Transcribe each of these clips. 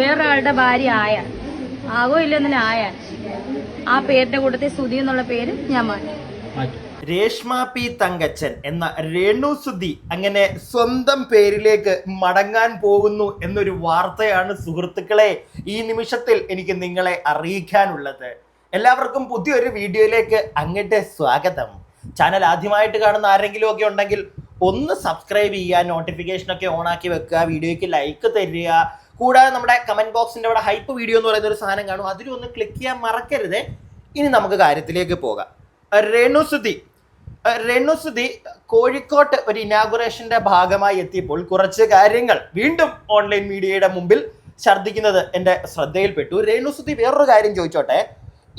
വേറൊരാളുടെ ഭാര്യ ആയാൽ ആകോ ഇല്ലെന്നെ ആയാൽ ആ പേരിന്റെ കൂട്ടത്തിൽ സുധി എന്നുള്ള പേര് ഞാൻ മാറ്റി. രേഷ്മ പി തങ്കച്ചൻ എന്ന രേണു സുധി അങ്ങനെ സ്വന്തം പേരിലേക്ക് മടങ്ങാൻ പോകുന്നു എന്നൊരു വാർത്തയാണ് സുഹൃത്തുക്കളെ ഈ നിമിഷത്തിൽ എനിക്ക് നിങ്ങളെ അറിയിക്കാനുള്ളത്. എല്ലാവർക്കും പുതിയൊരു വീഡിയോയിലേക്ക് അങ്ങോട്ട് സ്വാഗതം. ചാനൽ ആദ്യമായിട്ട് കാണുന്ന ആരെങ്കിലും ഒക്കെ ഉണ്ടെങ്കിൽ ഒന്ന് സബ്സ്ക്രൈബ് ചെയ്യുക നോട്ടിഫിക്കേഷൻ ഒക്കെ ഓൺ ആക്കി വെക്കുക വീഡിയോയ്ക്ക് ലൈക്ക് തരിക കൂടാതെ നമ്മുടെ കമന്റ് ബോക്സിന്റെ അവിടെ ഹൈപ്പ് വീഡിയോ എന്ന് പറയുന്ന ഒരു സാധനം കാണും. അതിലും ഒന്ന് ക്ലിക്ക് ചെയ്യാൻ മറക്കരുത്. ഇനി നമുക്ക് കാര്യത്തിലേക്ക് പോകാം. രേണുസുതി. രേണുസുതി കോഴിക്കോട്ട് ഒരു ഇനാഗുറേഷന്റെ ഭാഗമായി എത്തിയപ്പോൾ കുറച്ച് കാര്യങ്ങൾ വീണ്ടും ഓൺലൈൻ മീഡിയയുടെ മുമ്പിൽ ഛർദ്ദിക്കുന്നത് എന്റെ ശ്രദ്ധയിൽപ്പെട്ടു. രേണുസുതി വേറൊരു കാര്യം ചോദിച്ചോട്ടെ.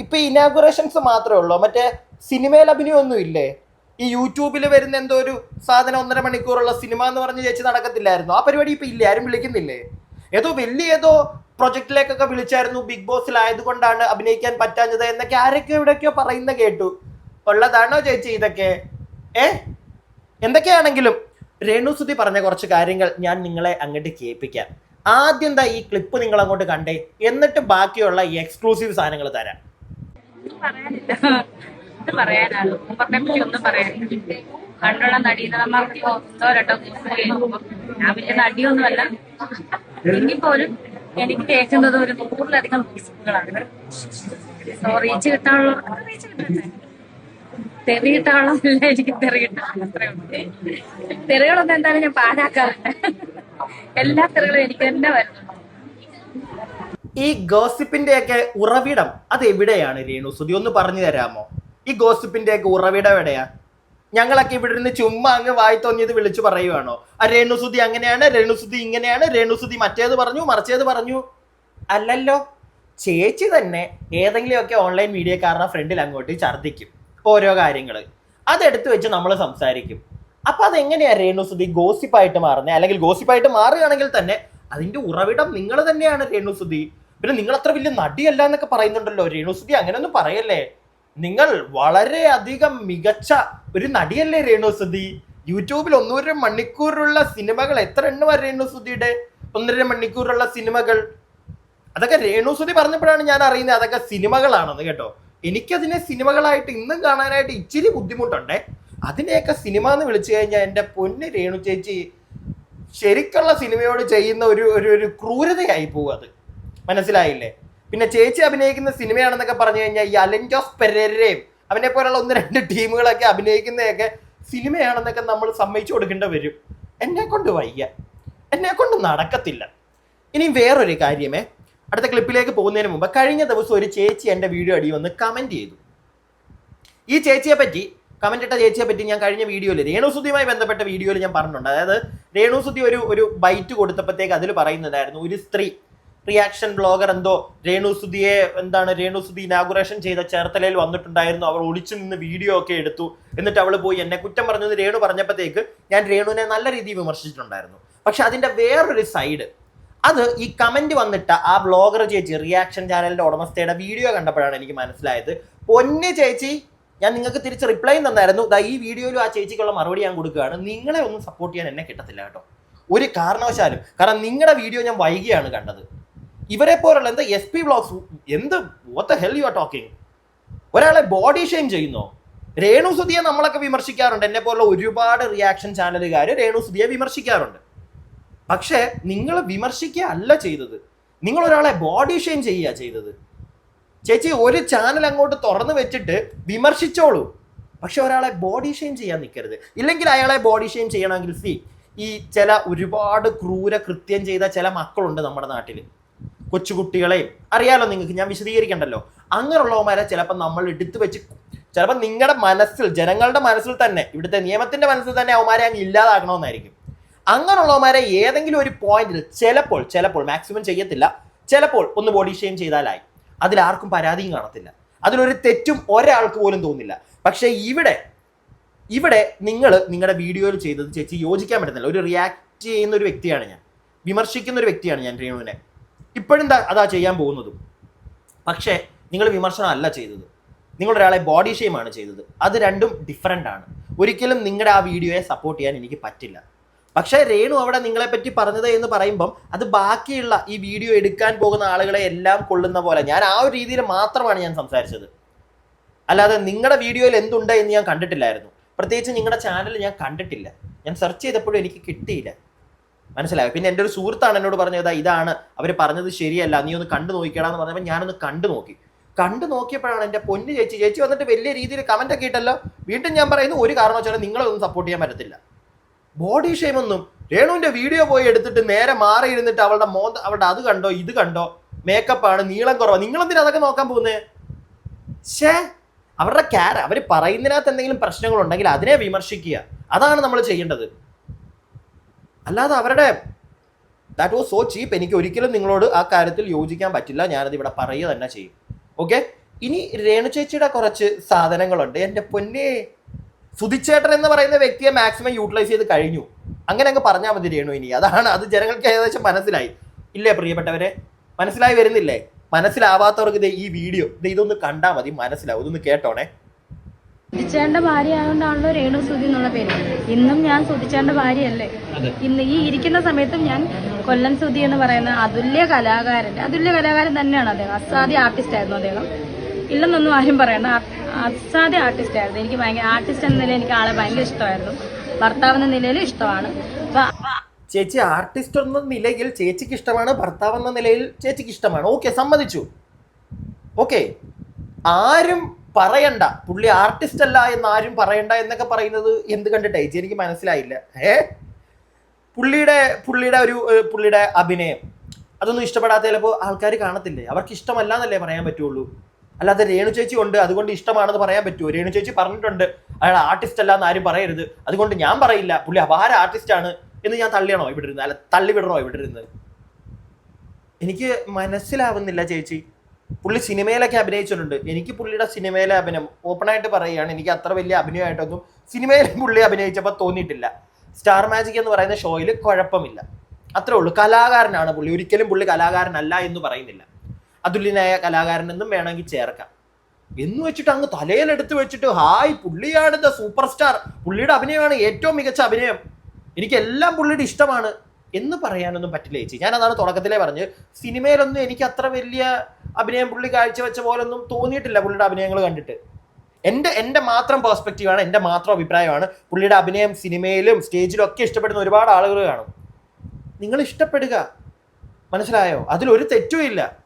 ഇപ്പൊ ഇനാഗുറേഷൻസ് മാത്രമേ ഉള്ളൂ? മറ്റേ സിനിമയിൽ അഭിനയമൊന്നും ഇല്ലേ? ഈ യൂട്യൂബിൽ വരുന്ന എന്തോ ഒരു സാധനം ഒന്നര മണിക്കൂറുള്ള സിനിമ എന്ന് പറഞ്ഞ് ചേച്ചി നടക്കത്തില്ലായിരുന്നു? ആ പരിപാടി ഇപ്പൊ ഇല്ലേ? ആരും വിളിക്കുന്നില്ലേ? ഏതോ വലിയ ഏതോ പ്രൊജക്റ്റിലേക്കൊക്കെ വിളിച്ചായിരുന്നു ബിഗ് ബോസിൽ ആയതുകൊണ്ടാണ് അഭിനയിക്കാൻ പറ്റാഞ്ഞത് എന്നൊക്കെ ആരൊക്കെ എവിടെയൊക്കെയോ പറയുന്ന കേട്ടു. ഉള്ളതാണോ ചേച്ചി ഇതൊക്കെ? ഏ? എന്തൊക്കെയാണെങ്കിലും. രേണുസുതി പറഞ്ഞ കുറച്ച് കാര്യങ്ങൾ ഞാൻ നിങ്ങളെ അങ്ങോട്ട് കേൾപ്പിക്കാം. ആദ്യം എന്താ ഈ ക്ലിപ്പ് നിങ്ങൾ അങ്ങോട്ട് കണ്ടേ? എന്നിട്ട് ബാക്കിയുള്ള ഈ എക്സ്ക്ലൂസീവ് സാധനങ്ങൾ തരാം. പറയാനാണ് ഒന്നും പറയാനില്ല. ഞാൻ വലിയ നടിയൊന്നുമല്ല. എങ്കിൽ പോലും എനിക്ക് കേൾക്കുന്നത് ഒരു നൂറിലധികം മ്യൂസിക്കുകളാണ് സോ റീച്ച് കിട്ടാനുള്ള റീച്ച് കിട്ടട്ടെ തെറി കിട്ടാനുള്ളതല്ല എനിക്ക് തെറി അത്രേ ഉള്ളൂ. തെറികളൊന്നും എന്തായാലും ഞാൻ പാഴാക്കാറില്ല. എല്ലാ തെറികളും എനിക്ക് തന്നെ വരുന്നു ഈ ഗോസിപ്പിന്റെ ഒക്കെ ഉറവിടം അത് എവിടെയാണ് രേണു? സുതി ഒന്ന് പറഞ്ഞു തരാമോ? ഈ ഗോസിപ്പിന്റെ ഒക്കെ ഉറവിടം എവിടെയാ? ഞങ്ങളൊക്കെ ഇവിടെ ഇരുന്ന് ചുമ്മാ അങ്ങ് വായി തോന്നിയത് വിളിച്ചു പറയുവാണോ? ആ രേണുസുതി അങ്ങനെയാണ് രേണുസുതി ഇങ്ങനെയാണ് രേണുസുതി മറ്റേത് പറഞ്ഞു മറിച്ചേത് പറഞ്ഞു. അല്ലല്ലോ ചേച്ചി തന്നെ ഏതെങ്കിലുമൊക്കെ ഓൺലൈൻ മീഡിയക്കാരുടെ ഫ്രണ്ടിൽ അങ്ങോട്ട് ഛർദ്ദിക്കും ഓരോ കാര്യങ്ങൾ അതെടുത്ത് വെച്ച് നമ്മൾ സംസാരിക്കും. അപ്പൊ അതെങ്ങനെയാ രേണുസുതി ഗോസിപ്പായിട്ട് മാറുന്നത് അല്ലെങ്കിൽ ഗോസിപ്പായിട്ട് മാറുകയാണെങ്കിൽ തന്നെ അതിന്റെ ഉറവിടം നിങ്ങൾ തന്നെയാണ് രേണുസുതി. പിന്നെ നിങ്ങൾ അത്ര വലിയ നടിയല്ല എന്നൊക്കെ പറയുന്നുണ്ടല്ലോ രേണുസുതി അങ്ങനെയൊന്നും പറയല്ലേ? നിങ്ങൾ വളരെയധികം മികച്ച ഒരു നടിയല്ലേ രേണു സുധി? യൂട്യൂബിൽ ഒന്നര മണിക്കൂറുള്ള സിനിമകൾ. എത്ര എണ്ണമാണ് രേണുസുതിയുടെ ഒന്നര മണിക്കൂറുള്ള സിനിമകൾ. അതൊക്കെ രേണു സുധി പറഞ്ഞപ്പോഴാണ് ഞാൻ അറിയുന്നത് അതൊക്കെ സിനിമകളാണെന്ന് കേട്ടോ. എനിക്കതിനെ സിനിമകളായിട്ട് ഇന്നും കാണാനായിട്ട് ഇച്ചിരി ബുദ്ധിമുട്ടുണ്ടേ. അതിനെയൊക്കെ സിനിമ എന്ന് വിളിച്ചു കഴിഞ്ഞാൽ എന്റെ പൊന്ന് രേണു ചേച്ചി ശരിക്കുള്ള സിനിമയോട് ചെയ്യുന്ന ഒരു ഒരു ക്രൂരതയായി പോകും അത്. മനസ്സിലായില്ലേ? പിന്നെ ചേച്ചി അഭിനയിക്കുന്ന സിനിമയാണെന്നൊക്കെ പറഞ്ഞു കഴിഞ്ഞാൽ ഈ അലൻ ജോസ് പെരേരയും അവനെ പോലുള്ള ഒന്ന് രണ്ട് ടീമുകളൊക്കെ അഭിനയിക്കുന്നതൊക്കെ സിനിമയാണെന്നൊക്കെ നമ്മൾ സമ്മതിച്ചു കൊടുക്കേണ്ട വരും. എന്നെ കൊണ്ട് വയ്യ. എന്നെ കൊണ്ട് നടക്കത്തില്ല. ഇനി വേറൊരു കാര്യമേ. അടുത്ത ക്ലിപ്പിലേക്ക് പോകുന്നതിന് മുമ്പ് കഴിഞ്ഞ ദിവസം ഒരു ചേച്ചി എന്റെ വീഡിയോ അടി വന്ന് കമന്റ് ചെയ്തു. ഈ ചേച്ചിയെ പറ്റി കമന്റ് ഇട്ട ചേച്ചിയെ പറ്റി ഞാൻ കഴിഞ്ഞ വീഡിയോയിൽ രേണുസുതിയുമായി ബന്ധപ്പെട്ട വീഡിയോയിൽ ഞാൻ പറഞ്ഞിട്ടുണ്ട്. അതായത് രേണുസുതി ഒരു ഒരു ബൈറ്റ് കൊടുത്തപ്പോഴത്തേക്ക് അതിൽ പറയുന്നതായിരുന്നു ഒരു സ്ത്രീ റിയാക്ഷൻ ബ്ലോഗർ എന്തോ രേണുസുതിയെ എന്താണ് രേണുസുതി ഇനാഗുറേഷൻ ചെയ്ത ചേർത്തലയിൽ വന്നിട്ടുണ്ടായിരുന്നു. അവൾ ഒളിച്ചു നിന്ന് വീഡിയോ ഒക്കെ എടുത്തു. എന്നിട്ട് അവൾ പോയി എന്നെ കുറ്റം പറഞ്ഞെന്ന് രേണു പറഞ്ഞപ്പോഴത്തേക്ക് ഞാൻ രേണുവിനെ നല്ല രീതിയിൽ വിമർശിച്ചിട്ടുണ്ടായിരുന്നു. പക്ഷെ അതിന്റെ വേറൊരു സൈഡ് അത് ഈ കമന്റ് വന്നിട്ട് ആ ബ്ലോഗർ ചേച്ചി റിയാക്ഷൻ ചാനലിന്റെ ഉടമസ്ഥയുടെ വീഡിയോ കണ്ടപ്പോഴാണ് എനിക്ക് മനസ്സിലായത്. പൊന്നെ ചേച്ചി ഞാൻ നിങ്ങൾക്ക് തിരിച്ച് റിപ്ലൈ തന്നായിരുന്നു. ദാ ഈ വീഡിയോയിലും ആ ചേച്ചിക്കുള്ള മറുപടി ഞാൻ കൊടുക്കുകയാണ്. നിങ്ങളെ ഒന്നും സപ്പോർട്ട് ചെയ്യാൻ എന്നെ കിട്ടത്തില്ല കേട്ടോ. ഒരു കാരണവശാലും. കാരണം നിങ്ങളുടെ വീഡിയോ ഞാൻ വൈകിയാണ് കണ്ടത്. ഇവരെ പോലുള്ള എന്താ എസ് പി ബ്ലോഗ്സ് എന്ത് what hell you are talking ഒരാളെ ബോഡി ഷെയിം ചെയ്യുന്നോ? രേണുസുതിയെ നമ്മളൊക്കെ വിമർശിക്കാറുണ്ട്. എന്നെ പോലുള്ള ഒരുപാട് റിയാക്ഷൻ ചാനലുകാർ രേണു സുധിയെ വിമർശിക്കാറുണ്ട്. പക്ഷേ നിങ്ങൾ വിമർശിക്കുക അല്ല ചെയ്തത്. നിങ്ങൾ ഒരാളെ ബോഡി ഷെയിം ചെയ്യുക ചെയ്തത്. ചേച്ചി ഒരു ചാനൽ അങ്ങോട്ട് തുറന്നു വെച്ചിട്ട് വിമർശിച്ചോളൂ. പക്ഷെ ഒരാളെ ബോഡി ഷെയിം ചെയ്യാൻ നിൽക്കരുത്. ഇല്ലെങ്കിൽ അയാളെ ബോഡി ഷെയിം ചെയ്യണമെങ്കിൽ സി ഈ ചില ഒരുപാട് ക്രൂര കൃത്യം ചെയ്ത ചില മക്കളുണ്ട് നമ്മുടെ നാട്ടിൽ കൊച്ചുകുട്ടികളെയും അറിയാലോ നിങ്ങൾക്ക് ഞാൻ വിശദീകരിക്കണ്ടല്ലോ. അങ്ങനെയുള്ളവന്മാരെ ചിലപ്പോൾ നമ്മൾ എടുത്തു വെച്ച് ചിലപ്പോൾ നിങ്ങളുടെ മനസ്സിൽ ജനങ്ങളുടെ മനസ്സിൽ തന്നെ ഇവിടുത്തെ നിയമത്തിന്റെ മനസ്സിൽ തന്നെ അവന്മാരെ അങ്ങ് ഇല്ലാതാക്കണമെന്നായിരിക്കും. അങ്ങനെയുള്ളവന്മാരെ ഏതെങ്കിലും ഒരു പോയിന്റിൽ ചിലപ്പോൾ ചിലപ്പോൾ മാക്സിമം ചെയ്യത്തില്ല ചിലപ്പോൾ ഒന്ന് ബോഡി ഷെയിം ചെയ്താലായി. അതിലാർക്കും പരാതിയും കാണത്തില്ല. അതിലൊരു തെറ്റും ഒരാൾക്ക് പോലും തോന്നില്ല. പക്ഷേ ഇവിടെ ഇവിടെ നിങ്ങൾ നിങ്ങളുടെ വീഡിയോയിൽ ചെയ്തത് ചേച്ചി യോജിക്കാൻ പറ്റുന്നില്ല ഒരു റിയാക്ട് ചെയ്യുന്ന ഒരു വ്യക്തിയാണ് ഞാൻ. വിമർശിക്കുന്ന ഒരു വ്യക്തിയാണ് ഞാൻ രേണുവിനെ. ഇപ്പോഴും അതാ ചെയ്യാൻ പോകുന്നതും. പക്ഷേ നിങ്ങൾ വിമർശനം അല്ല ചെയ്തത്. നിങ്ങളൊരാളെ ബോഡി ഷെയിമാണ് ചെയ്തത്. അത് രണ്ടും ഡിഫറെന്റ് ആണ്. ഒരിക്കലും നിങ്ങളുടെ ആ വീഡിയോയെ സപ്പോർട്ട് ചെയ്യാൻ എനിക്ക് പറ്റില്ല. പക്ഷേ രേണു അവിടെ നിങ്ങളെ പറ്റി പറഞ്ഞത് എന്ന് പറയുമ്പം അത് ബാക്കിയുള്ള ഈ വീഡിയോ എടുക്കാൻ പോകുന്ന ആളുകളെ എല്ലാം കൊള്ളുന്ന പോലെ ഞാൻ ആ ഒരു രീതിയിൽ മാത്രമാണ് ഞാൻ സംസാരിച്ചത്. അല്ലാതെ നിങ്ങളുടെ വീഡിയോയിൽ എന്തുണ്ട് എന്ന് ഞാൻ കണ്ടിട്ടില്ലായിരുന്നു. പ്രത്യേകിച്ച് നിങ്ങളുടെ ചാനൽ ഞാൻ കണ്ടിട്ടില്ല. ഞാൻ സെർച്ച് ചെയ്തപ്പോഴും എനിക്ക് കിട്ടിയില്ല. മനസ്സിലായോ? പിന്നെ എന്റെ ഒരു സുഹൃത്താണ് എന്നോട് പറഞ്ഞത് ഇതാണ്. അവർ പറഞ്ഞത് ശരിയല്ല. നീ ഒന്ന് കണ്ടു നോക്കിക്കടാന്ന് പറഞ്ഞപ്പോൾ ഞാനൊന്ന് കണ്ടു നോക്കി. കണ്ടു നോക്കിയപ്പോഴാണ് എന്റെ പൊന്ന് ചേച്ചി ചേച്ചി വന്നിട്ട് വലിയ രീതിയിൽ കമന്റ് ഒക്കെ ഇട്ടല്ലോ. വീണ്ടും ഞാൻ പറയുന്നു ഒരു കാരണവശാലും നിങ്ങളെ ഒന്നും സപ്പോർട്ട് ചെയ്യാൻ പറ്റത്തില്ല. ബോഡി ഷെയിം ഒന്നും. രേണുവിന്റെ വീഡിയോ പോയി എടുത്തിട്ട് നേരെ മാറി ഇരുന്നിട്ട് അവളുടെ മോന്ത അവളുടെ അത് കണ്ടോ ഇത് കണ്ടോ? മേക്കപ്പ് ആണ് നീളം കുറവാണ് നിങ്ങൾ എന്തിനാ അതൊക്കെ നോക്കാൻ പോകുന്നേ? ഷേ അവരുടെ ക്യാര അവർ പറയുന്നതിനകത്ത് എന്തെങ്കിലും പ്രശ്നങ്ങളുണ്ടെങ്കിൽ അതിനെ വിമർശിക്കുക. അതാണ് നമ്മൾ ചെയ്യേണ്ടത്. അല്ലാതെ അവരുടെ ദാറ്റ് വാസ് സോ ചീപ്പ് എനിക്ക് ഒരിക്കലും നിങ്ങളോട് ആ കാര്യത്തിൽ യോജിക്കാൻ പറ്റില്ല. ഞാനത് ഇവിടെ പറയുക തന്നെ ചെയ്യും. ഓക്കെ ഇനി രേണു ചേച്ചിയുടെ കുറച്ച് സാധനങ്ങളുണ്ട്. എന്റെ പൊന്നേ സുധിച്ചേട്ടൻ എന്ന് പറയുന്ന വ്യക്തിയെ മാക്സിമം യൂട്ടിലൈസ് ചെയ്ത് കഴിഞ്ഞു. അങ്ങനെ അങ്ങ് പറഞ്ഞാൽ മതി രേണു ഇനി. അതാണ് അത് ജനങ്ങൾക്ക് ഏകദേശം മനസ്സിലായി. ഇല്ലേ പ്രിയപ്പെട്ടവരെ? മനസ്സിലായി വരുന്നില്ലേ? മനസ്സിലാവാത്തവർക്ക് ഈ വീഡിയോ ഇതൊന്ന് കണ്ടാൽ മതി. മനസ്സിലാവും. ഇതൊന്ന് കേട്ടോണേ. സുധിച്ചേണ്ട ഭാര്യ ആയതുകൊണ്ടാണല്ലോ രേണു സുധി എന്നുള്ള പേര്. ഇന്നും ഞാൻ സുധിച്ചേണ്ട ഭാര്യയല്ലേ. ഇന്ന് ഈ ഇരിക്കുന്ന സമയത്തും ഞാൻ കൊല്ലൻ സുധി എന്ന് പറയുന്ന അതുല്യ കലാകാരൻ അതുല്യ കലാകാരൻ തന്നെയാണ് അദ്ദേഹം. അസാധ്യ ആർട്ടിസ്റ്റ് ആയിരുന്നു അദ്ദേഹം. ഇല്ലെന്നൊന്നും ആരും പറയണ്ട. അസാധ്യ ആർട്ടിസ്റ്റ് ആയിരുന്നു. എനിക്ക് ഭയങ്കര ആർട്ടിസ്റ്റ് എന്ന നിലയിൽ എനിക്ക് ആളെ ഭയങ്കര ഇഷ്ടമായിരുന്നു. ഭർത്താവ് എന്ന നിലയിലും ഇഷ്ടമാണ്. ചേച്ചി ആർട്ടിസ്റ്റ് എന്ന നിലയിൽ ചേച്ചിക്ക് ഇഷ്ടമാണ് ഭർത്താവ് എന്ന നിലയിൽ ചേച്ചിക്ക് ഇഷ്ടമാണ്. ഓക്കെ സമ്മതിച്ചു. ഓക്കെ ആരും പറയണ്ട. പുള്ളി ആർട്ടിസ്റ്റ് അല്ല എന്ന് ആരും പറയണ്ട എന്നൊക്കെ പറയുന്നത് എന്ത് കണ്ടിട്ടേ? എനിക്ക് മനസ്സിലായില്ല. ഏ? പുള്ളിയുടെ പുള്ളിയുടെ ഒരു പുള്ളിയുടെ അഭിനയം. അതൊന്നും ഇഷ്ടപ്പെടാത്ത ചിലപ്പോൾ ആൾക്കാർ കാണത്തില്ലേ? അവർക്ക് ഇഷ്ടമല്ല എന്നല്ലേ പറയാൻ പറ്റുള്ളൂ. അല്ലാതെ രേണു ചേച്ചി ഉണ്ട് അതുകൊണ്ട് ഇഷ്ടമാണെന്ന് പറയാൻ പറ്റുമോ രേണു ചേച്ചി പറഞ്ഞിട്ടുണ്ട് അയാൾ ആർട്ടിസ്റ്റ് അല്ല എന്ന് ആരും പറയരുത്. അതുകൊണ്ട് ഞാൻ പറയില്ല. പുള്ളി അപാര ആർട്ടിസ്റ്റ് ആണ് എന്ന് ഞാൻ തള്ളിയണോ ഇവിടെ ഇരുന്ന് അല്ല തള്ളി വിടണോ ഇവിടെ ഇരുന്ന് എനിക്ക് മനസ്സിലാവുന്നില്ല ചേച്ചി. പുള്ളി സിനിമയിലൊക്കെ അഭിനയിച്ചിട്ടുണ്ട്. എനിക്ക് പുള്ളിയുടെ സിനിമയിലെ അഭിനയം ഓപ്പണായിട്ട് പറയുകയാണ്. എനിക്ക് അത്ര വലിയ അഭിനയമായിട്ടൊന്നും സിനിമയിൽ പുള്ളി അഭിനയിച്ചപ്പോൾ തോന്നിയിട്ടില്ല. സ്റ്റാർ മാജിക് എന്ന് പറയുന്ന ഷോയിൽ കുഴപ്പമില്ല. അത്രേ ഉള്ളൂ. കലാകാരനാണ് പുള്ളി. ഒരിക്കലും പുള്ളി കലാകാരനല്ല എന്ന് പറയുന്നില്ല. അതുല്യനായ കലാകാരനെന്നും വേണമെങ്കിൽ ചേർക്കാം. എന്ന് വെച്ചിട്ട് അങ്ങ് തലയിലെടുത്ത് വെച്ചിട്ട് ഹായ് പുള്ളിയാണ് ദ സൂപ്പർ സ്റ്റാർ പുള്ളിയുടെ അഭിനയമാണ് ഏറ്റവും മികച്ച അഭിനയം. എനിക്ക് എല്ലാം പുള്ളിയുടെ ഇഷ്ടമാണ്. എന്ന് പറയാനൊന്നും പറ്റില്ല ചേച്ചി. ഞാൻ അതാണ് തുടക്കത്തിലേ പറഞ്ഞ് സിനിമയിലൊന്നും എനിക്ക് അത്ര വലിയ അഭിനയം പുള്ളി കാഴ്ചവെച്ച പോലൊന്നും തോന്നിയിട്ടില്ല പുള്ളിയുടെ അഭിനയങ്ങൾ കണ്ടിട്ട്. എന്റെ എന്റെ മാത്രം പേഴ്സ്പെക്റ്റീവാണ് എന്റെ മാത്രം അഭിപ്രായമാണ് പുള്ളിയുടെ അഭിനയം സിനിമയിലും സ്റ്റേജിലും ഒക്കെ ഇഷ്ടപ്പെടുന്ന ഒരുപാട് ആളുകൾ കാണും. നിങ്ങൾ ഇഷ്ടപ്പെടുക. മനസ്സിലായോ? അതിലൊരു തെറ്റും ഇല്ല.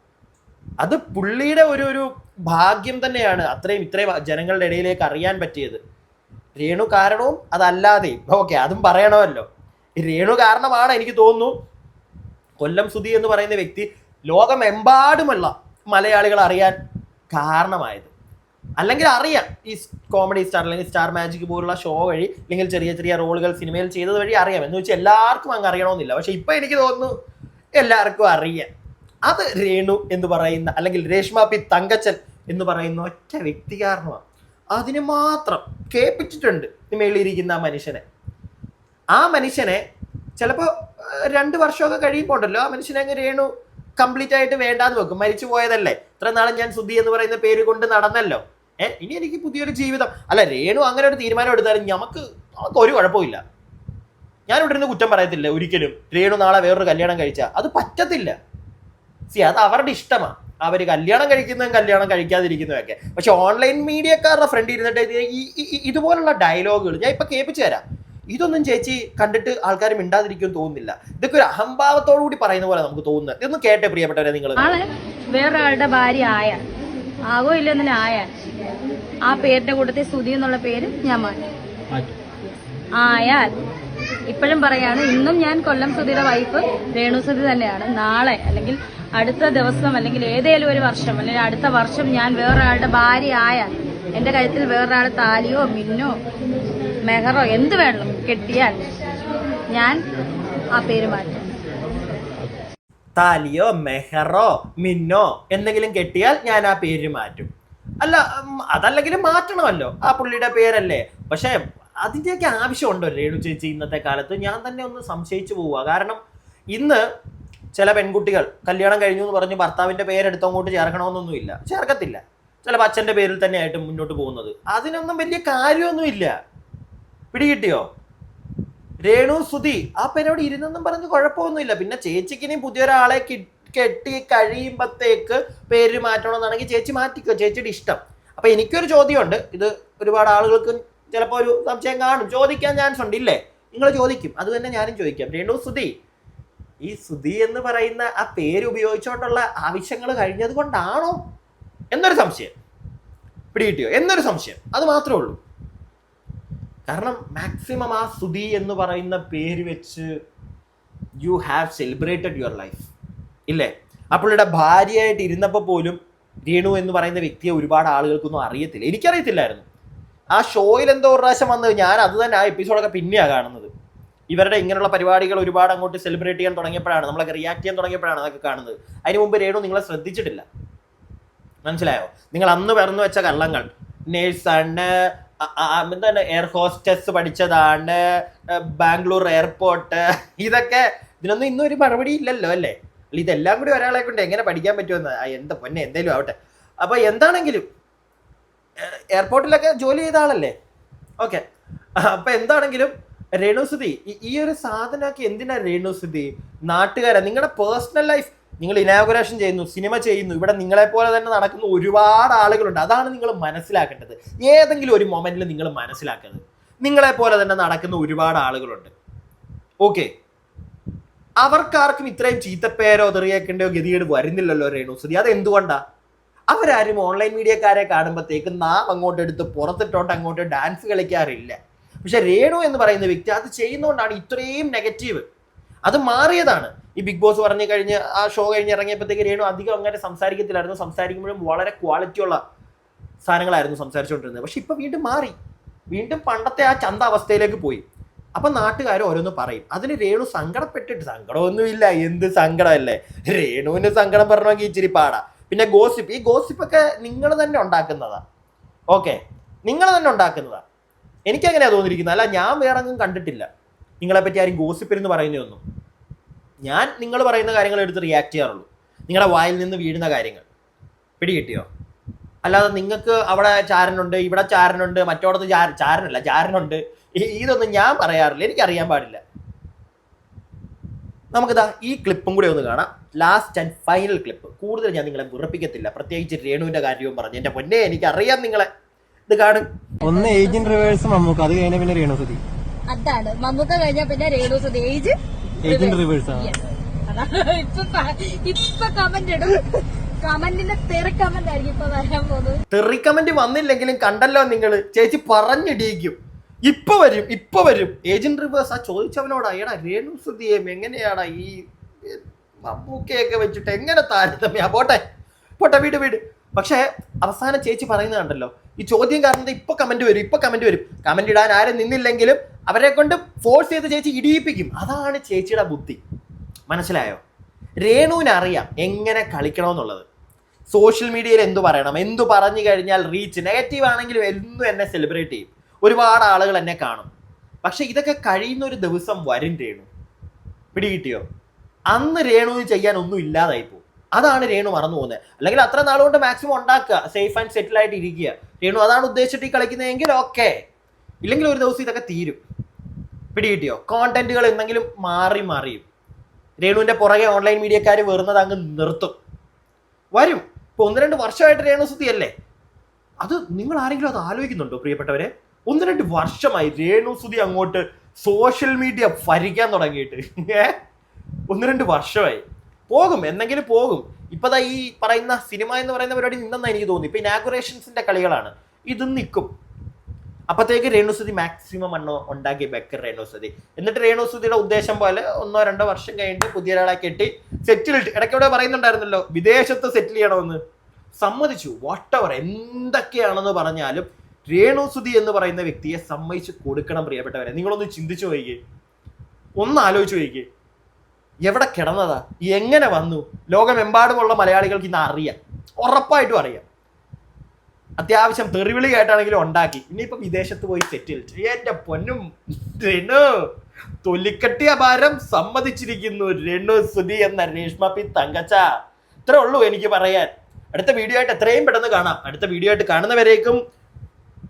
അത് പുള്ളിയുടെ ഒരു ഒരു ഭാഗ്യം തന്നെയാണ് അത്രയും ഇത്രയും ജനങ്ങളുടെ ഇടയിലേക്ക് അറിയാൻ പറ്റിയത്. രേണു കാരണവും അതല്ലാതെ ഓക്കെ അതും പറയണമല്ലോ. രേണു കാരണമാണ് എനിക്ക് തോന്നുന്നു കൊല്ലം സുധി എന്ന് പറയുന്ന വ്യക്തി ലോകമെമ്പാടുമുള്ള മലയാളികൾ അറിയാൻ കാരണമായത്. അല്ലെങ്കിൽ അറിയാം ഈ കോമഡി സ്റ്റാർ അല്ലെങ്കിൽ സ്റ്റാർ മാജിക് പോലുള്ള ഷോ വഴി അല്ലെങ്കിൽ ചെറിയ ചെറിയ റോളുകൾ സിനിമയിൽ ചെയ്തത് വഴി അറിയാം. എന്ന് വെച്ചാൽ എല്ലാവർക്കും അങ്ങ് അറിയണമെന്നില്ല. പക്ഷെ ഇപ്പൊ എനിക്ക് തോന്നുന്നു എല്ലാവർക്കും അറിയാം. അത് രേണു എന്ന് പറയുന്ന അല്ലെങ്കിൽ രേഷ്മ പി തങ്കച്ചൻ എന്ന് പറയുന്ന ഒറ്റ വ്യക്തി കാരണമാണ്. അതിന് മാത്രം കേൾപ്പിച്ചിട്ടുണ്ട് മേളിയിരിക്കുന്ന ആ മനുഷ്യനെ. ആ മനുഷ്യനെ ചിലപ്പോൾ രണ്ട് വർഷമൊക്കെ കഴിയുമ്പോണ്ടല്ലോ ആ മനുഷ്യനെ അങ്ങ് രേണു കംപ്ലീറ്റ് ആയിട്ട് വേണ്ടാന്ന് വെക്കും. മരിച്ചു പോയതല്ലേ? ഇത്ര നാളും ഞാൻ സുധി എന്ന് പറയുന്ന പേര് കൊണ്ട് നടന്നല്ലോ. ഏ ഇനി എനിക്ക് പുതിയൊരു ജീവിതം. അല്ല രേണു അങ്ങനെ ഒരു തീരുമാനം എടുത്താലും നമുക്ക് നമുക്ക് ഒരു കുഴപ്പമില്ല ഞാൻ ഇവിടെ നിന്ന് കുറ്റം പറയത്തില്ല ഒരിക്കലും. രേണു നാളെ വേറൊരു കല്യാണം കഴിച്ചാൽ അത് പറ്റത്തില്ല. സി അത് അവരുടെ ഇഷ്ടമാണ് അവർ കല്യാണം കഴിക്കുന്നതും കല്യാണം കഴിക്കാതിരിക്കുന്നതൊക്കെ. പക്ഷെ ഓൺലൈൻ മീഡിയക്കാരുടെ ഫ്രണ്ട് ഇരുന്നിട്ട് ഇതുപോലുള്ള ഡയലോഗുകൾ ഞാൻ ഇപ്പൊ കേൾപ്പിച്ചു തരാം. ഇതൊന്നും ചേച്ചി കണ്ടിട്ട് ആൾക്കാർ മിണ്ടാതിരിക്കും തോന്നുന്നില്ല. ഇതൊക്കെ ഒരു അഹംഭാവത്തോടു കൂടി പറയുന്ന പോലെ നമുക്ക് തോന്നുന്നത്. ഇതൊന്നും കേട്ടെ പ്രിയപ്പെട്ടവരെ നിങ്ങൾ ആൾ വേറൊരാളുടെ ഭാര്യ ആയ ആകോ ഇല്ല ഒന്നിനെ ആയ ആ പേരിന്റെ കൂട്ടത്തിൽ സ്തുതി എന്നുള്ള പേര് ഞാൻ മാറ്റി. ആയാൽ ഇപ്പോഴും പറയാണ് ഇന്നും ഞാൻ കൊല്ലം സുധിയുടെ വൈഫ് രേണു സുധി തന്നെയാണ്. നാളെ അല്ലെങ്കിൽ അടുത്ത ദിവസം അല്ലെങ്കിൽ ഏതേലും ഒരു വർഷം അല്ലെങ്കിൽ അടുത്ത വർഷം ഞാൻ വേറൊരാളുടെ ഭാര്യ ആയാൽ എന്റെ കഴുത്തിൽ വേറൊരാൾ താലിയോ മിന്നോ മെഹറോ എന്ത് വേണം കെട്ടിയാൽ ഞാൻ ആ പേര് മാറ്റും. താലിയോ മെഹറോ മിന്നോ എന്തെങ്കിലും കെട്ടിയാൽ ഞാൻ ആ പേര് മാറ്റും. അല്ല അതല്ലെങ്കിലും മാറ്റണമല്ലോ. ആ പുള്ളിയുടെ പേരല്ലേ. പക്ഷെ അതിന്റെയൊക്കെ ആവശ്യമുണ്ടോ രേണു ചേച്ചി ഇന്നത്തെ കാലത്ത്? ഞാൻ തന്നെ ഒന്ന് സംശയിച്ചു പോവുക. കാരണം ഇന്ന് ചില പെൺകുട്ടികൾ കല്യാണം കഴിഞ്ഞു എന്ന് പറഞ്ഞ് ഭർത്താവിന്റെ പേരെടുത്ത് അങ്ങോട്ട് ചേർക്കണമെന്നൊന്നുമില്ല ചേർക്കത്തില്ല. ചിലപ്പോൾ അച്ഛന്റെ പേരിൽ തന്നെയായിട്ട് മുന്നോട്ട് പോകുന്നത്. അതിനൊന്നും വലിയ കാര്യമൊന്നുമില്ല. പിടികിട്ടിയോ? രേണു സുധി ആ പേരോട് ഇരുന്നെന്നും പറഞ്ഞ് കുഴപ്പമൊന്നുമില്ല. പിന്നെ ചേച്ചിക്കിനി പുതിയൊരാളെ കെട്ടി കഴിയുമ്പത്തേക്ക് പേര് മാറ്റണമെന്നാണെങ്കിൽ ചേച്ചി മാറ്റിക്കോ. ചേച്ചിയുടെ ഇഷ്ടം. അപ്പൊ എനിക്കൊരു ചോദ്യമുണ്ട്. ഇത് ഒരുപാട് ആളുകൾക്ക് ചിലപ്പോൾ ഒരു സംശയം കാണും. ചോദിക്കാൻ ചാൻസ് ഉണ്ട്. ഇല്ലേ? നിങ്ങൾ ചോദിക്കും. അത് തന്നെ ഞാനും ചോദിക്കാം. രേണു സുധി ഈ സുധി എന്ന് പറയുന്ന ആ പേര് ഉപയോഗിച്ചുകൊണ്ടുള്ള ആവശ്യങ്ങൾ കഴിഞ്ഞത് കൊണ്ടാണോ എന്നൊരു സംശയം. പിടികിട്ടിയോ? എന്നൊരു സംശയം. അത് മാത്രമേ ഉള്ളൂ. കാരണം മാക്സിമം ആ സുധി എന്ന് പറയുന്ന പേര് വെച്ച് you have celebrated your life ഇല്ലേ? അപ്പോളുടെ ഭാര്യയായിട്ട് ഇരുന്നപ്പോൾ പോലും രേണു എന്ന് പറയുന്ന വ്യക്തിയെ ഒരുപാട് ആളുകൾക്കൊന്നും അറിയത്തില്ല. എനിക്കറിയത്തില്ലായിരുന്നു. ആ ഷോയിൽ എന്തോ ഒരു പ്രാവശ്യം വന്നത് ഞാൻ അത് തന്നെ ആ എപ്പിസോഡൊക്കെ പിന്നെയാണ് കാണുന്നത്. ഇവരുടെ ഇങ്ങനെയുള്ള പരിപാടികൾ ഒരുപാട് അങ്ങോട്ട് സെലിബ്രേറ്റ് ചെയ്യാൻ തുടങ്ങിയപ്പോഴാണ് നമ്മളൊക്കെ റിയാക്ട് ചെയ്യാൻ തുടങ്ങിയപ്പോഴാണ് അതൊക്കെ കാണുന്നത്. അതിന് മുമ്പ് രേണു നിങ്ങളെ ശ്രദ്ധിച്ചിട്ടില്ല. മനസ്സിലായോ? നിങ്ങൾ അന്ന് പറഞ്ഞു വെച്ച കള്ളങ്ങൾ. നേഴ്സാണ് എന്താണ്? എയർ ഹോസ്റ്റസ് പഠിച്ചതാണ് ബാംഗ്ലൂർ എയർപോർട്ട് ഇതൊക്കെ ഇതിനൊന്നും ഇന്നും ഒരു മറുപടി ഇല്ലല്ലോ അല്ലേ? അല്ല ഇതെല്ലാം കൂടി ഒരാളെ കൊണ്ട് എങ്ങനെ പഠിക്കാൻ പറ്റുമെന്ന്? എന്താ പൊന്നെ എന്തേലും ആവട്ടെ. അപ്പൊ എന്താണെങ്കിലും എയർപോർട്ടിലൊക്കെ ജോലി ചെയ്ത ആളല്ലേ? ഓക്കെ. അപ്പൊ എന്താണെങ്കിലും രേണുസുതി ഈ ഒരു സാധനമൊക്കെ എന്തിനാ രേണുസുതി? നാട്ടുകാരാ നിങ്ങളുടെ പേഴ്സണൽ ലൈഫ് നിങ്ങൾ ഇനാഗുറേഷൻ ചെയ്യുന്നു സിനിമ ചെയ്യുന്നു ഇവിടെ നിങ്ങളെ പോലെ തന്നെ നടക്കുന്ന ഒരുപാട് ആളുകളുണ്ട്. അതാണ് നിങ്ങൾ മനസ്സിലാക്കേണ്ടത്. ഏതെങ്കിലും ഒരു മൊമെന്റിൽ നിങ്ങൾ മനസ്സിലാക്കുന്നത് നിങ്ങളെ പോലെ തന്നെ നടക്കുന്ന ഒരുപാട് ആളുകളുണ്ട്. ഓക്കെ അവർക്കാർക്കും ഇത്രയും ചീത്തപ്പേരോ തെറിയേക്കേണ്ടോ ഗതികേട് വരുന്നില്ലല്ലോ രേണുസുതി അത് എന്തുകൊണ്ടാ അവരാരും ഓൺലൈൻ മീഡിയക്കാരെ കാണുമ്പോഴത്തേക്ക് നാം അങ്ങോട്ട് എടുത്ത് പുറത്തിട്ടോട്ട് അങ്ങോട്ട് ഡാൻസ് കളിക്കാറില്ല. പക്ഷെ രേണു എന്ന് പറയുന്ന വ്യക്തി അത് ചെയ്യുന്നതുകൊണ്ടാണ് ഇത്രയും നെഗറ്റീവ് അത് മാറിയതാണ്. ഈ ബിഗ് ബോസ് പറഞ്ഞു കഴിഞ്ഞ് ആ ഷോ കഴിഞ്ഞ് ഇറങ്ങിയപ്പോഴത്തേക്ക് രേണു അധികം അങ്ങനെ സംസാരിക്കത്തില്ലായിരുന്നു. സംസാരിക്കുമ്പോഴും വളരെ ക്വാളിറ്റി ഉള്ള സാധനങ്ങളായിരുന്നു സംസാരിച്ചുകൊണ്ടിരുന്നത്. പക്ഷെ ഇപ്പൊ വീണ്ടും മാറി. വീണ്ടും പണ്ടത്തെ ആ ചന്ത അവസ്ഥയിലേക്ക് പോയി. അപ്പൊ നാട്ടുകാർ ഓരോന്ന് പറയും. അതിന് രേണു സങ്കടപ്പെട്ടിട്ട് സങ്കടമൊന്നുമില്ല. എന്ത് സങ്കടമല്ലേ? രേണുവിന് സങ്കടം പറഞ്ഞെങ്കിൽ ഇച്ചിരി പാടാ. പിന്നെ ഗോസിപ്പ് ഈ ഗോസിപ്പൊക്കെ നിങ്ങൾ തന്നെ ഉണ്ടാക്കുന്നതാ. ഓക്കെ നിങ്ങൾ തന്നെ ഉണ്ടാക്കുന്നതാ. എനിക്കങ്ങനെയാ തോന്നിയിരിക്കുന്നത്? അല്ല ഞാൻ വേറെ ഒന്നും കണ്ടിട്ടില്ല. നിങ്ങളെപ്പറ്റി ആരും ആരും ഗോസിപ്പിരുന്ന് പറയുന്നതൊന്നും. ഞാൻ നിങ്ങൾ പറയുന്ന കാര്യങ്ങൾ എടുത്ത് റിയാക്ട് ചെയ്യാറുള്ളൂ. നിങ്ങളുടെ വായിൽ നിന്ന് വീഴുന്ന കാര്യങ്ങൾ. പിടികിട്ടിയോ അല്ലാതെ നിങ്ങൾക്ക് അവിടെ ചാരനുണ്ട് ഇവിടെ ചാരനുണ്ട് മറ്റോടത്ത് ചാര ചാരനല്ല ചാരനുണ്ട്. ഇതൊന്നും ഞാൻ പറയാറില്ല എനിക്ക് അറിയാൻ പാടില്ല. നമുക്കിതാ ഈ ക്ലിപ്പും കൂടെ ഒന്ന് കാണാം. ലാസ്റ്റ് ആൻഡ് ഫൈനൽ ക്ലിപ്പ് കൂടുതൽ ഞാൻ നിങ്ങളെ വിറപ്പിക്കത്തില്ല. പ്രത്യേകിച്ച് രേണുവിന്റെ കാര്യവും പറഞ്ഞു. എന്റെ പൊന്നെ എനിക്കറിയാം നിങ്ങളെ. ഇത് കാണും ഒന്ന് ഏജന്റ് റിവേഴ്സ് മമ്മൂക്ക്. അത് കഴിഞ്ഞ പിന്നെ രേണു സുതി അതാണ്. മമ്മൂക്ക കഴിഞ്ഞാ പിന്നെ രേണു സുധി. ഏജ് ഇപ്പൊ കമന്റ് ഇടും. കമന്റിന്റെ തെറി കമന്റ് ആയിരിക്കും ഇപ്പൊ വരാൻ പോകുന്നത്. തെറി കമന്റ് വന്നില്ലെങ്കിലും കണ്ടല്ലോ നിങ്ങൾ ചേച്ചി പറഞ്ഞിടിയിക്കും. ഇപ്പൊ വരും ഇപ്പൊ വരും. ഏജന്റ് റിവേഴ്സ് ആ ചോദിച്ചവനോടാ എടാ രേണു സുധിയേം എങ്ങനെയാടാ ഈ മമ്മൂക്കയൊക്കെ വെച്ചിട്ട് എങ്ങനെ താരതമ്യ? പോട്ടെ. പോട്ടെ വീട് വീട്. പക്ഷേ അവസാനം ചേച്ചി പറയുന്നത് കണ്ടല്ലോ ഈ ചോദ്യം കാരണം ഇപ്പൊ കമന്റ് വരും ഇപ്പൊ കമന്റ് വരും. കമന്റ് ഇടാൻ ആരും നിന്നില്ലെങ്കിലും അവരെ കൊണ്ട് ഫോഴ്സ് ചെയ്ത് ചേച്ചി ഇടിയിപ്പിക്കും. അതാണ് ചേച്ചിയുടെ ബുദ്ധി. മനസ്സിലായോ? രേണുവിന് അറിയാം എങ്ങനെ കളിക്കണമെന്നുള്ളത്. സോഷ്യൽ മീഡിയയിൽ എന്തു പറയണം? എന്തു പറഞ്ഞു കഴിഞ്ഞാൽ റീച്ച് നെഗറ്റീവ് ആണെങ്കിലും എന്തും എന്നെ സെലിബ്രേറ്റ് ചെയ്യും. ഒരുപാട് ആളുകൾ എന്നെ കാണും. പക്ഷെ ഇതൊക്കെ കഴിയുന്ന ഒരു ദിവസം വരും രേണു. പിടികിട്ടിയോ? അന്ന് രേണുവിന് ചെയ്യാൻ ഒന്നും ഇല്ലാതായി പോകും അതാണ് രേണു മറന്നു പോകുന്നത്. അല്ലെങ്കിൽ അത്ര നാളുകൊണ്ട് മാക്സിമം ഉണ്ടാക്കുക. സേഫ് ആൻഡ് സെറ്റിൽ ആയിട്ട് ഇരിക്കുക. രേണു അതാണ് ഉദ്ദേശിച്ചിട്ട് ഈ കളിക്കുന്നതെങ്കിൽ ഓക്കെ ഇല്ലെങ്കിൽ ഒരു ദിവസം ഇതൊക്കെ തീരും. പിടികിട്ടിയോ? കോണ്ടന്റുകൾ എന്തെങ്കിലും മാറി മാറിയും. രേണുവിന്റെ പുറകെ ഓൺലൈൻ മീഡിയക്കാർ വരുന്നത് അങ്ങ് നിർത്തും. വരും. ഇപ്പൊ ഒന്ന് രണ്ട് വർഷമായിട്ട് രേണു സുതി അത് നിങ്ങൾ ആരെങ്കിലും അത് ആലോചിക്കുന്നുണ്ടോ പ്രിയപ്പെട്ടവരെ? ഒന്ന് രണ്ട് വർഷമായി രേണു സുതി അങ്ങോട്ട് സോഷ്യൽ മീഡിയ ഭരിക്കാൻ തുടങ്ങിയിട്ട്. ഒന്ന് രണ്ട് വർഷമായി. പോകും എന്തെങ്കിലും പോകും. ഇപ്പതാ ഈ പറയുന്ന സിനിമ എന്ന് പറയുന്ന പരിപാടി നിന്നെന്നാ എനിക്ക് തോന്നി ഇപ്പൊ ഇനാഗുറേഷൻസിന്റെ കളികളാണ്. ഇത് നിൽക്കും അപ്പത്തേക്ക് രേണുസുതി മാക്സിമം എണ്ണോ ഉണ്ടാക്കി ബെക്കർ രേണുസുതി. എന്നിട്ട് രേണുസുതിയുടെ ഉദ്ദേശം പോലെ ഒന്നോ രണ്ടോ വർഷം കഴിഞ്ഞിട്ട് പുതിയ ഒരാളെ കെട്ടി സെറ്റിൽ ഇവിടെ പറയുന്നുണ്ടായിരുന്നല്ലോ വിദേശത്ത് സെറ്റിൽ ചെയ്യണമെന്ന്. സമ്മതിച്ചു. വാട്ടവർ എന്തൊക്കെയാണെന്ന് പറഞ്ഞാലും രേണുസുതി എന്ന് പറയുന്ന വ്യക്തിയെ സമ്മതിച്ച് കൊടുക്കണം പ്രിയപ്പെട്ടവരെ. നിങ്ങളൊന്ന് ചിന്തിച്ചു നോക്കിക്കേ. ഒന്ന് ആലോചിച്ച് നോക്കിക്കേ. എവിടെ കിടന്നതാ? എങ്ങനെ വന്നു? ലോകമെമ്പാടുമുള്ള മലയാളികൾക്ക് ഇന്ന് അറിയാം. ഉറപ്പായിട്ടും അറിയാം. അത്യാവശ്യം തെറിവിളി കേട്ടാണെങ്കിലും ഉണ്ടാക്കി. ഇനിയിപ്പോ വിദേശത്ത് പോയി സെറ്റിൽ എന്റെ പൊന്നും രേണു ഭാരം സമ്മതിച്ചിരിക്കുന്നു രേണു സുധി എന്ന രേഷ്മ പി തങ്കച്ച. ഇത്രേ ഉള്ളൂ എനിക്ക് പറയാൻ. അടുത്ത വീഡിയോ ആയിട്ട് എത്രയും പെട്ടെന്ന് കാണാം. അടുത്ത വീഡിയോ ആയിട്ട് കാണുന്നവരേക്കും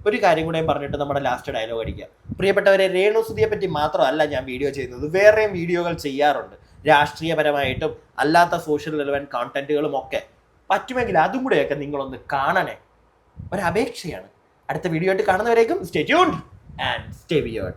ഒരു കാര്യം കൂടെ പറഞ്ഞിട്ട് നമ്മുടെ ലാസ്റ്റ് ഡയലോഗ് അടിക്കാം. പ്രിയപ്പെട്ടവരെ രേണു സുധിയെ പറ്റി മാത്രമല്ല ഞാൻ വീഡിയോ ചെയ്യുന്നത്. വേറെയും വീഡിയോകൾ ചെയ്യാറുണ്ട്. രാഷ്ട്രീയപരമായിട്ടും അല്ലാത്ത സോഷ്യൽ റിലവന്റ് കോണ്ടന്റുകളും ഒക്കെ പറ്റുമെങ്കിൽ അതും കൂടെയൊക്കെ നിങ്ങളൊന്ന് കാണണേ. ഒരപേക്ഷയാണ്. അടുത്ത വീഡിയോ ആയിട്ട് കാണുന്നവരേക്കും stay tuned and stay weird